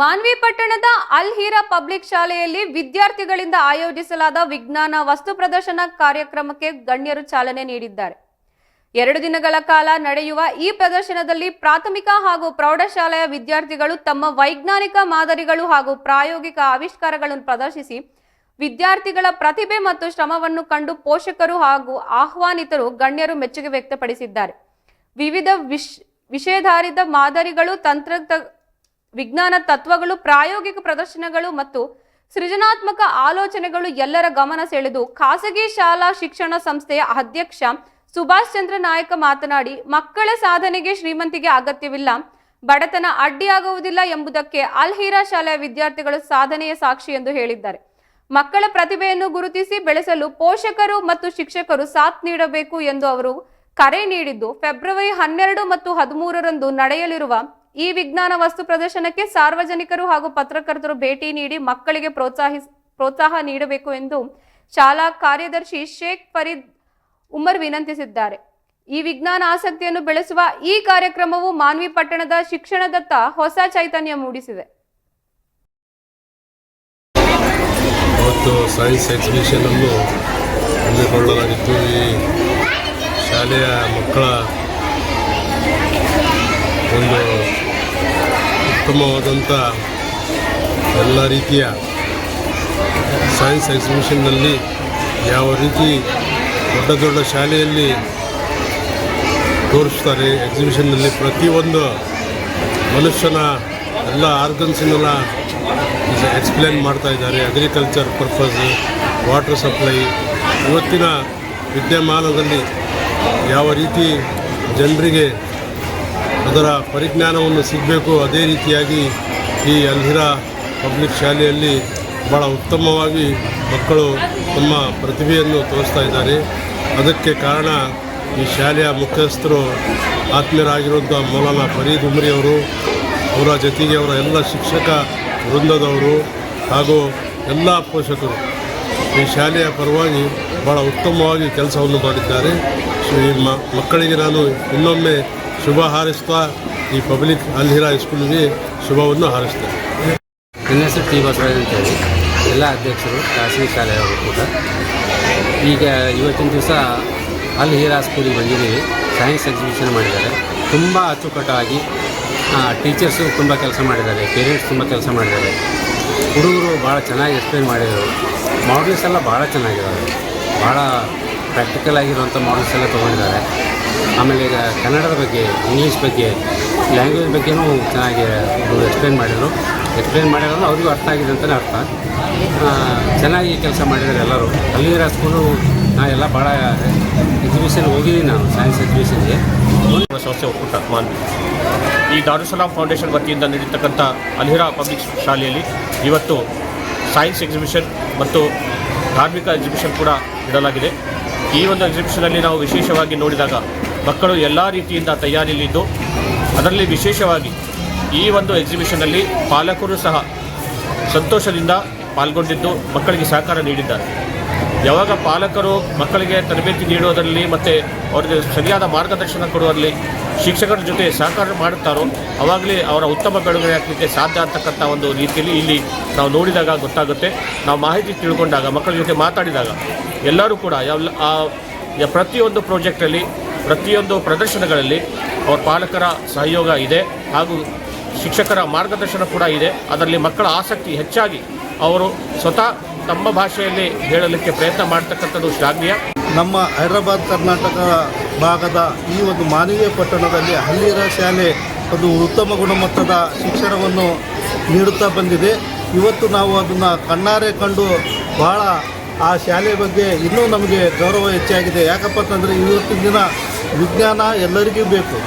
ಮಾನ್ವಿ ಪಟ್ಟಣದ ಅಲ್ ಹೀರಾ ಪಬ್ಲಿಕ್ ಶಾಲೆಯಲ್ಲಿ ವಿದ್ಯಾರ್ಥಿಗಳಿಂದ ಆಯೋಜಿಸಲಾದ ವಿಜ್ಞಾನ ವಸ್ತು ಪ್ರದರ್ಶನ ಕಾರ್ಯಕ್ರಮಕ್ಕೆ ಗಣ್ಯರು ಚಾಲನೆ ನೀಡಿದ್ದಾರೆ. ಎರಡು ದಿನಗಳ ಕಾಲ ನಡೆಯುವ ಈ ಪ್ರದರ್ಶನದಲ್ಲಿ ಪ್ರಾಥಮಿಕ ಹಾಗೂ ಪ್ರೌಢಶಾಲೆಯ ವಿದ್ಯಾರ್ಥಿಗಳು ತಮ್ಮ ವೈಜ್ಞಾನಿಕ ಮಾದರಿಗಳು ಹಾಗೂ ಪ್ರಾಯೋಗಿಕ ಆವಿಷ್ಕಾರಗಳನ್ನು ಪ್ರದರ್ಶಿಸಿ, ವಿದ್ಯಾರ್ಥಿಗಳ ಪ್ರತಿಭೆ ಮತ್ತು ಶ್ರಮವನ್ನು ಕಂಡು ಪೋಷಕರು ಹಾಗೂ ಆಹ್ವಾನಿತರು ಗಣ್ಯರು ಮೆಚ್ಚುಗೆ ವ್ಯಕ್ತಪಡಿಸಿದ್ದಾರೆ. ವಿವಿಧ ವಿಷ್ ವಿಷಯಧಾರಿತ ಮಾದರಿಗಳು ತಂತ್ರ ವಿಜ್ಞಾನ ತತ್ವಗಳು, ಪ್ರಾಯೋಗಿಕ ಪ್ರದರ್ಶನಗಳು ಮತ್ತು ಸೃಜನಾತ್ಮಕ ಆಲೋಚನೆಗಳು ಎಲ್ಲರ ಗಮನ ಸೆಳೆದು ಖಾಸಗಿ ಶಾಲಾ ಶಿಕ್ಷಣ ಸಂಸ್ಥೆಯ ಅಧ್ಯಕ್ಷ ಸುಭಾಷ್ ಚಂದ್ರ ನಾಯಕ ಮಾತನಾಡಿ, ಮಕ್ಕಳ ಸಾಧನೆಗೆ ಶ್ರೀಮಂತಿಗೆ ಅಗತ್ಯವಿಲ್ಲ, ಬಡತನ ಅಡ್ಡಿಯಾಗುವುದಿಲ್ಲ ಎಂಬುದಕ್ಕೆ ಅಲ್ ಹೀರಾ ಶಾಲೆಯ ವಿದ್ಯಾರ್ಥಿಗಳು ಸಾಧನೆಯ ಸಾಕ್ಷಿ ಎಂದು ಹೇಳಿದ್ದಾರೆ. ಮಕ್ಕಳ ಪ್ರತಿಭೆಯನ್ನು ಗುರುತಿಸಿ ಬೆಳೆಸಲು ಪೋಷಕರು ಮತ್ತು ಶಿಕ್ಷಕರು ಸಾಥ್ ನೀಡಬೇಕು ಎಂದು ಅವರು ಕರೆ ನೀಡಿದ್ದು, ಫೆಬ್ರವರಿ ಹನ್ನೆರಡು ಮತ್ತು ಹದಿಮೂರರಂದು ನಡೆಯಲಿರುವ ಈ ವಿಜ್ಞಾನ ವಸ್ತು ಪ್ರದರ್ಶನಕ್ಕೆ ಸಾರ್ವಜನಿಕರು ಹಾಗೂ ಪತ್ರಕರ್ತರು ಭೇಟಿ ನೀಡಿ ಮಕ್ಕಳಿಗೆ ಪ್ರೋತ್ಸಾಹಿಸ ಪ್ರೋತ್ಸಾಹ ನೀಡಬೇಕು ಎಂದು ಶಾಲಾ ಕಾರ್ಯದರ್ಶಿ ಶೇಖ್ ಫರೀದ್ ಉಮರ್ ವಿನಂತಿಸಿದ್ದಾರೆ. ಈ ವಿಜ್ಞಾನ ಆಸಕ್ತಿಯನ್ನು ಬೆಳೆಸುವ ಈ ಕಾರ್ಯಕ್ರಮವು ಮಾನ್ವಿ ಪಟ್ಟಣದ ಶಿಕ್ಷಣದತ್ತ ಹೊಸ ಚೈತನ್ಯ ಮೂಡಿಸಿದೆ. ಹಮ್ಮಿಕೊಳ್ಳಲಾಗಿತ್ತು ಈ ಶಾಲೆಯ ಮಕ್ಕಳ ಒಂದು ಉತ್ತಮವಾದಂಥ ಎಲ್ಲ ರೀತಿಯ ಸೈನ್ಸ್ ಎಕ್ಸಿಬಿಷನ್ನಲ್ಲಿ ಯಾವ ರೀತಿ ದೊಡ್ಡ ದೊಡ್ಡ ಶಾಲೆಯಲ್ಲಿ ತೋರಿಸ್ತಾರೆ ಎಕ್ಸಿಬಿಷನ್ನಲ್ಲಿ ಪ್ರತಿಯೊಂದು ಮನುಷ್ಯನ ಎಲ್ಲ ಆರ್ಗನ್ಸನ್ನೆಲ್ಲ ಎಕ್ಸ್ಪ್ಲೇನ್ ಮಾಡ್ತಾ ಇದ್ದಾರೆ. ಅಗ್ರಿಕಲ್ಚರ್ ಪರ್ಪಸ್ ವಾಟರ್ ಸಪ್ಲೈ ಇವತ್ತಿನ ವಿದ್ಯಮಾನದಲ್ಲಿ ಯಾವ ರೀತಿ ಜನರಿಗೆ ಅದರ ಪರಿಜ್ಞಾನವನ್ನು ಸಿಗಬೇಕು. ಅದೇ ರೀತಿಯಾಗಿ ಈ ಅಲ್ಹಿರಾ ಪಬ್ಲಿಕ್ ಶಾಲೆಯಲ್ಲಿ ಭಾಳ ಉತ್ತಮವಾಗಿ ಮಕ್ಕಳು ತಮ್ಮ ಪ್ರತಿಭೆಯನ್ನು ತೋರಿಸ್ತಾ ಇದ್ದಾರೆ. ಅದಕ್ಕೆ ಕಾರಣ ಈ ಶಾಲೆಯ ಮುಖ್ಯಸ್ಥರು ಆತ್ಮೀಯರಾಗಿರುವಂಥ ಮೌಲಾನಾ ಫರೀದ್ ಉಮ್ರಿ ಅವರು, ಅವರ ಜೊತೆಗೆ ಅವರ ಎಲ್ಲ ಶಿಕ್ಷಕ ವೃಂದದವರು ಹಾಗೂ ಎಲ್ಲ ಪೋಷಕರು ಈ ಶಾಲೆಯ ಪರವಾಗಿ ಭಾಳ ಉತ್ತಮವಾಗಿ ಕೆಲಸವನ್ನು ಮಾಡಿದ್ದಾರೆ. ಈ ಮಕ್ಕಳಿಗೆ ನಾನು ಇನ್ನೊಮ್ಮೆ ಶುಭ ಹಾರೈಸ್ತಾ ಈ ಪಬ್ಲಿಕ್ ಅಲ್ಹಿರಾ ಹೈಸ್ಕೂಲಿಗೆ ಶುಭವನ್ನು ಹಾರೈಸ್ತೇನೆ ನನ್ನ ಹೆಸರು ಟಿ ಬಸವರಾಜ್ ಅಂತೇಳಿ. ಎಲ್ಲ ಅಧ್ಯಕ್ಷರು, ಖಾಸಗಿ ಶಾಲೆಯವರು ಕೂಡ. ಈಗ ಇವತ್ತಿನ ದಿವಸ ಅಲ್ ಸ್ಕೂಲಿಗೆ ಬಂದಿದ್ದೀವಿ. ಸೈನ್ಸ್ ಎಕ್ಸಿಬಿಷನ್ ಮಾಡಿದ್ದಾರೆ. ತುಂಬ ಅಚ್ಚುಕಟ್ಟಾಗಿ ಟೀಚರ್ಸು ತುಂಬ ಕೆಲಸ ಮಾಡಿದ್ದಾರೆ. ಪೇರೆಂಟ್ಸ್ ತುಂಬ ಕೆಲಸ ಮಾಡಿದ್ದಾರೆ. ಹುಡುಗರು ಭಾಳ ಚೆನ್ನಾಗಿ ಎಕ್ಸ್ಪ್ಲೇನ್ ಮಾಡಿದರು. ಮಾಡಲ್ಸ್ ಎಲ್ಲ ಭಾಳ ಚೆನ್ನಾಗಿದ್ದಾರೆ. ಭಾಳ ಪ್ರಾಕ್ಟಿಕಲ್ ಆಗಿರುವಂಥ ಮಾಡಲ್ಸ್ ಎಲ್ಲ ತೊಗೊಂಡಿದ್ದಾರೆ. ಆಮೇಲೆ ಈಗ ಕನ್ನಡದ ಬಗ್ಗೆ ಇಂಗ್ಲೀಷ್ ಬಗ್ಗೆ ಲ್ಯಾಂಗ್ವೇಜ್ ಬಗ್ಗೆನೂ ಚೆನ್ನಾಗಿ ಎಕ್ಸ್ಪ್ಲೇನ್ ಮಾಡಿದರು. ಎಕ್ಸ್ಪ್ಲೇನ್ ಮಾಡಿರೋದು ಅವ್ರಿಗೂ ಅರ್ಥ ಆಗಿದೆ ಅಂತಲೇ ಅರ್ಥ. ಚೆನ್ನಾಗಿ ಕೆಲಸ ಮಾಡಿದ್ದಾರೆ ಎಲ್ಲರೂ. ಅಲ್ಲಿರೋ ಸ್ಕೂಲು ನಾ ಎಲ್ಲ ಭಾಳ ಎಕ್ಸಿಬಿಷನ್ ಹೋಗಿದ್ದೀನಿ ನಾನು ಸೈನ್ಸ್ ಎಕ್ಸಿಬಿಷನ್ಗೆ ಸಂಸ್ಥೆ ಒಕ್ಕೂಟ, ಮಾನ್ವಿ. ಈ ದಾರುಸಲಾಂ ಫೌಂಡೇಶನ್ ವತಿಯಿಂದ ನೀಡಿರ್ತಕ್ಕಂಥ ಅಲಿಹಿರಾ ಪಬ್ಲಿಕ್ ಶಾಲೆಯಲ್ಲಿ ಇವತ್ತು ಸೈನ್ಸ್ ಎಕ್ಸಿಬಿಷನ್ ಮತ್ತು ಧಾರ್ಮಿಕ ಎಕ್ಸಿಬಿಷನ್ ಕೂಡ ಇಡಲಾಗಿದೆ. ಈ ಒಂದು ಎಕ್ಸಿಬಿಷನಲ್ಲಿ ನಾವು ವಿಶೇಷವಾಗಿ ನೋಡಿದಾಗ ಮಕ್ಕಳು ಎಲ್ಲ ರೀತಿಯಿಂದ ತಯಾರಿಯಲ್ಲಿದ್ದು, ಅದರಲ್ಲಿ ವಿಶೇಷವಾಗಿ ಈ ಒಂದು ಎಕ್ಸಿಬಿಷನಲ್ಲಿ ಪಾಲಕರು ಸಹ ಸಂತೋಷದಿಂದ ಪಾಲ್ಗೊಂಡಿದ್ದು ಮಕ್ಕಳಿಗೆ ಸಹಕಾರ ನೀಡಿದ್ದಾರೆ. ಯಾವಾಗ ಪಾಲಕರು ಮಕ್ಕಳಿಗೆ ತರಬೇತಿ ನೀಡುವುದರಲ್ಲಿ ಮತ್ತು ಅವರಿಗೆ ಸರಿಯಾದ ಮಾರ್ಗದರ್ಶನ ಕೊಡುವಲ್ಲಿ ಶಿಕ್ಷಕರ ಜೊತೆ ಸಹಕಾರ ಮಾಡುತ್ತಾರೋ, ಅವಾಗಲೇ ಅವರ ಉತ್ತಮ ಬೆಳವಣಿಗೆ ಆಗಲಿಕ್ಕೆ ಸಾಧ್ಯ ಅಂತಕ್ಕಂಥ ಒಂದು ರೀತಿಯಲ್ಲಿ ಇಲ್ಲಿ ನಾವು ನೋಡಿದಾಗ ಗೊತ್ತಾಗುತ್ತೆ. ನಾವು ಮಾಹಿತಿ ತಿಳ್ಕೊಂಡಾಗ, ಮಕ್ಕಳ ಜೊತೆ ಮಾತಾಡಿದಾಗ ಎಲ್ಲರೂ ಕೂಡ ಯಾವ ಪ್ರತಿಯೊಂದು ಪ್ರಾಜೆಕ್ಟಲ್ಲಿ ಪ್ರತಿಯೊಂದು ಪ್ರದರ್ಶನಗಳಲ್ಲಿ ಅವರ ಪಾಲಕರ ಸಹಯೋಗ ಇದೆ ಹಾಗೂ ಶಿಕ್ಷಕರ ಮಾರ್ಗದರ್ಶನ ಕೂಡ ಇದೆ. ಅದರಲ್ಲಿ ಮಕ್ಕಳ ಆಸಕ್ತಿ ಹೆಚ್ಚಾಗಿ ಅವರು ಸ್ವತಃ ತಮ್ಮ ಭಾಷೆಯಲ್ಲಿ ಹೇಳಲಿಕ್ಕೆ ಪ್ರಯತ್ನ ಮಾಡ್ತಕ್ಕಂಥದ್ದು ಶ್ಲಾಘ್ಯ ನಮ್ಮ ಹೈದರಾಬಾದ್, ಕರ್ನಾಟಕ ಭಾಗದ ಈ ಒಂದು ಮಾನವೀಯ ಪಟ್ಟಣದಲ್ಲಿ ಹಳ್ಳಿಯರ ಶಾಲೆ ಒಂದು ಉತ್ತಮ ಗುಣಮಟ್ಟದ ಶಿಕ್ಷಣವನ್ನು ನೀಡುತ್ತಾ ಬಂದಿದೆ. ಇವತ್ತು ನಾವು ಅದನ್ನು ಕಣ್ಣಾರೆ ಕಂಡು ಬಹಳ ಆ ಶಾಲೆ ಬಗ್ಗೆ ಇನ್ನೂ ನಮಗೆ ಗೌರವ ಹೆಚ್ಚಾಗಿದೆ. ಯಾಕಪ್ಪ ಅಂತಂದರೆ ಇವತ್ತಿನ ದಿನ ವಿಜ್ಞಾನ ಎಲ್ಲರಿಗೂ ಬೇಕು.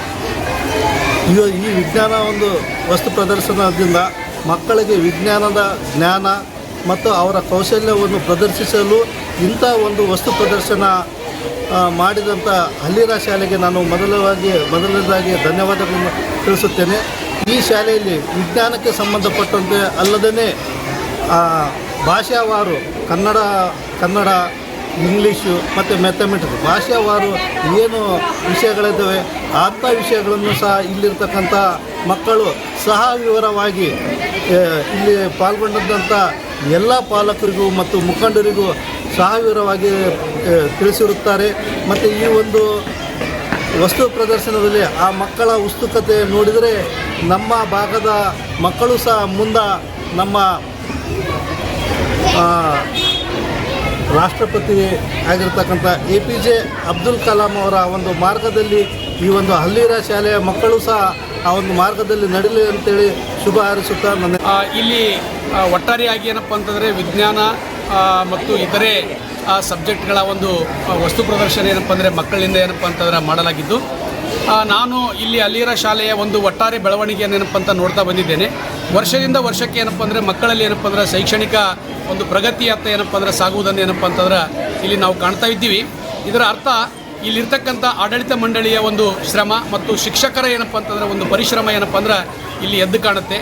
ಈ ಈ ವಿಜ್ಞಾನ ಒಂದು ವಸ್ತು ಪ್ರದರ್ಶನದಿಂದ ಮಕ್ಕಳಿಗೆ ವಿಜ್ಞಾನದ ಜ್ಞಾನ ಮತ್ತು ಅವರ ಕೌಶಲ್ಯವನ್ನು ಪ್ರದರ್ಶಿಸಲು ಇಂಥ ಒಂದು ವಸ್ತು ಪ್ರದರ್ಶನ ಮಾಡಿದಂಥ ಹಲ್ಲಿರ ಶಾಲೆಗೆ ನಾನು ಮೊದಲವಾಗಿ, ಮೊದಲನೇದಾಗಿ ಧನ್ಯವಾದಗಳನ್ನು ತಿಳಿಸುತ್ತೇನೆ. ಈ ಶಾಲೆಯಲ್ಲಿ ವಿಜ್ಞಾನಕ್ಕೆ ಸಂಬಂಧಪಟ್ಟಂತೆ ಅಲ್ಲದೇ ಭಾಷಾವಾರು ಕನ್ನಡ ಕನ್ನಡ ಇಂಗ್ಲೀಷು ಮತ್ತು ಮ್ಯಾಥಮೆಟಿಕ್ಸ್ ಭಾಷಾವಾರು ಏನು ವಿಷಯಗಳಿದ್ದಾವೆ ಅಂಥ ವಿಷಯಗಳನ್ನು ಸಹ ಇಲ್ಲಿರ್ತಕ್ಕಂಥ ಮಕ್ಕಳು ಸಹ ವಿವರವಾಗಿ ಇಲ್ಲಿ ಪಾಲ್ಗೊಂಡಂಥ ಎಲ್ಲ ಪಾಲಕರಿಗೂ ಮತ್ತು ಮುಖಂಡರಿಗೂ ಸಹ ವಿವರವಾಗಿ ತಿಳಿಸಿರುತ್ತಾರೆ. ಮತ್ತು ಈ ಒಂದು ವಸ್ತು ಪ್ರದರ್ಶನದಲ್ಲಿ ಆ ಮಕ್ಕಳ ಉತ್ಸುಕತೆ ನೋಡಿದರೆ ನಮ್ಮ ಭಾಗದ ಮಕ್ಕಳು ಸಹ ಮುಂದೆ ನಮ್ಮ ರಾಷ್ಟ್ರಪತಿ ಆಗಿರ್ತಕ್ಕಂಥ A P J Abdul Kalam ಅವರ ಒಂದು ಮಾರ್ಗದಲ್ಲಿ ಈ ಒಂದು ಹಲ್ಲಿರ ಶಾಲೆಯ ಮಕ್ಕಳು ಸಹ ಆ ಒಂದು ಮಾರ್ಗದಲ್ಲಿ ನಡೀಲಿ ಅಂತೇಳಿ ಶುಭ ಹಾರಿಸುತ್ತಾ ನನ್ನ ಇಲ್ಲಿ ಒಟ್ಟಾರೆಯಾಗಿ ಏನಪ್ಪ ಅಂತಂದರೆ ವಿಜ್ಞಾನ ಮತ್ತು ಇತರೆ ಸಬ್ಜೆಕ್ಟ್ಗಳ ಒಂದು ವಸ್ತು ಪ್ರದರ್ಶನ ಏನಪ್ಪ ಅಂದರೆ ಮಕ್ಕಳಿಂದ ಏನಪ್ಪ ಅಂತಂದ್ರೆ ಮಾಡಲಾಗಿದ್ದು. ನಾನು ಇಲ್ಲಿ ಅಲ್ಲಿರ ಶಾಲೆಯ ಒಂದು ಒಟ್ಟಾರೆ ಬೆಳವಣಿಗೆಯನ್ನು ಏನಪ್ಪ ಅಂತ ನೋಡ್ತಾ ಬಂದಿದ್ದೇನೆ. ವರ್ಷದಿಂದ ವರ್ಷಕ್ಕೆ ಏನಪ್ಪ ಅಂದರೆ ಮಕ್ಕಳಲ್ಲಿ ಏನಪ್ಪ ಅಂದ್ರೆ ಶೈಕ್ಷಣಿಕ ಒಂದು ಪ್ರಗತಿಯತ್ತ ಏನಪ್ಪ ಅಂದರೆ ಸಾಗುವುದನ್ನು ಏನಪ್ಪ ಅಂತಂದ್ರೆ ಇಲ್ಲಿ ನಾವು ಕಾಣ್ತಾ ಇದ್ದೀವಿ. ಇದರ ಅರ್ಥ ಇಲ್ಲಿರ್ತಕ್ಕಂಥ ಆಡಳಿತ ಮಂಡಳಿಯ ಒಂದು ಶ್ರಮ ಮತ್ತು ಶಿಕ್ಷಕರ ಏನಪ್ಪ ಅಂತಂದ್ರೆ ಒಂದು ಪರಿಶ್ರಮ ಏನಪ್ಪ ಅಂದ್ರೆ ಇಲ್ಲಿ ಎದ್ದು ಕಾಣುತ್ತೆ.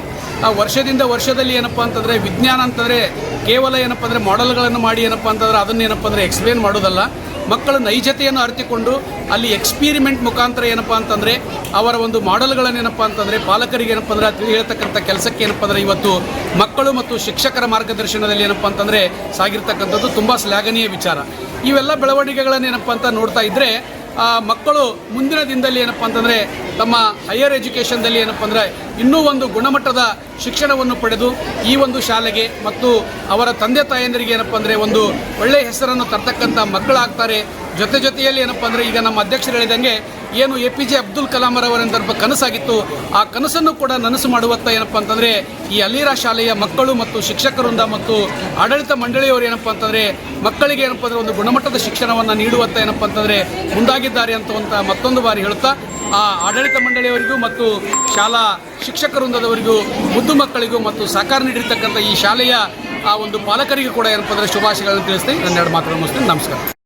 ಆ ವರ್ಷದಿಂದ ವರ್ಷದಲ್ಲಿ ಏನಪ್ಪ ಅಂತಂದರೆ ವಿಜ್ಞಾನ ಅಂತಂದರೆ ಕೇವಲ ಏನಪ್ಪ ಅಂದರೆ ಮಾಡೆಲ್ಗಳನ್ನು ಮಾಡಿ ಏನಪ್ಪ ಅಂತಂದ್ರೆ ಅದನ್ನ ಏನಪ್ಪ ಅಂದರೆ ಎಕ್ಸ್ಪ್ಲೇನ್ ಮಾಡೋದಲ್ಲ. ಮಕ್ಕಳ ನೈಜತೆಯನ್ನು ಅರಿತುಕೊಂಡು ಅಲ್ಲಿ ಎಕ್ಸ್ಪೀರಿಮೆಂಟ್ ಮುಖಾಂತರ ಏನಪ್ಪ ಅಂತಂದರೆ ಅವರ ಒಂದು ಮಾಡೆಲ್ಗಳನ್ನು ಏನಪ್ಪ ಅಂತಂದರೆ ಪಾಲಕರಿಗೆ ಏನಪ್ಪ ಅಂದರೆ ತಿಳಿ ಹೇಳ್ತಕ್ಕಂಥ ಕೆಲಸಕ್ಕೆ ಏನಪ್ಪ ಅಂದರೆ ಇವತ್ತು ಮಕ್ಕಳು ಮತ್ತು ಶಿಕ್ಷಕರ ಮಾರ್ಗದರ್ಶನದಲ್ಲಿ ಏನಪ್ಪ ಅಂತಂದರೆ ಸಾಗಿರ್ತಕ್ಕಂಥದ್ದು ತುಂಬ ಶ್ಲಾಘನೀಯ ವಿಚಾರ. ಇವೆಲ್ಲ ಬೆಳವಣಿಗೆಗಳನ್ನು ಏನಪ್ಪ ಅಂತ ನೋಡ್ತಾ ಇದ್ದರೆ ಆ, ಮಕ್ಕಳು ಮುಂದಿನ ದಿನದಲ್ಲಿ ಏನಪ್ಪ ಅಂತಂದರೆ ತಮ್ಮ ಹೈಯರ್ ಎಜುಕೇಷನ್ದಲ್ಲಿ ಏನಪ್ಪ ಅಂದರೆ ಇನ್ನೂ ಒಂದು ಗುಣಮಟ್ಟದ ಶಿಕ್ಷಣವನ್ನು ಪಡೆದು ಈ ಒಂದು ಶಾಲೆಗೆ ಮತ್ತು ಅವರ ತಂದೆ ತಾಯಂದರಿಗೆ ಏನಪ್ಪ ಅಂದರೆ ಒಂದು ಒಳ್ಳೆಯ ಹೆಸರನ್ನು ತರ್ತಕ್ಕಂಥ ಮಕ್ಕಳಾಗ್ತಾರೆ. ಜೊತೆ ಜೊತೆಯಲ್ಲಿ ಏನಪ್ಪ ಅಂದರೆ ಈಗ ನಮ್ಮ ಅಧ್ಯಕ್ಷರು ಹೇಳಿದಂಗೆ ಏನು ಎ ಪಿ ಜೆ ಅಬ್ದುಲ್ ಕಲಾಂರವರ ಕನಸಾಗಿತ್ತು, ಆ ಕನಸನ್ನು ಕೂಡ ನನಸು ಮಾಡುವತ್ತ ಏನಪ್ಪ ಅಂತಂದರೆ, ಈ ಅಲೀರ ಶಾಲೆಯ ಮಕ್ಕಳು ಮತ್ತು ಶಿಕ್ಷಕರಿಂದ ಮತ್ತು ಆಡಳಿತ ಮಂಡಳಿಯವರು ಏನಪ್ಪ ಅಂತಂದರೆ, ಮಕ್ಕಳಿಗೆ ಏನಪ್ಪ ಅಂದರೆ ಒಂದು ಗುಣಮಟ್ಟದ ಶಿಕ್ಷಣವನ್ನು ನೀಡುವತ್ತ ಏನಪ್ಪ ಅಂತಂದರೆ ಮುಂದಾಗಿದ್ದಾರೆ ಅಂತವಂತ ಮತ್ತೊಂದು ಬಾರಿ ಹೇಳುತ್ತಾ ಆ ಆಡಳಿತ ಮಂಡಳಿಯವರಿಗೂ ಮತ್ತು ಶಾಲಾ ಶಿಕ್ಷಕ ವೃಂದದವರಿಗೂ ಮುದ್ದು ಮಕ್ಕಳಿಗೂ ಮತ್ತು ಸಹಕಾರ ನೀಡಿರ್ತಕ್ಕಂಥ ಈ ಶಾಲೆಯ ಆ ಒಂದು ಪಾಲಕರಿಗೂ ಕೂಡ ಏನಪ್ಪ ಅಂದರೆ ಶುಭಾಶಯಗಳನ್ನು ತಿಳಿಸ್ತೀನಿ. ನನ್ನ ಎರಡು ಮಾತುಗಳನ್ನು ಮುಗಿಸ್ತೀನಿ. ನಮಸ್ಕಾರ.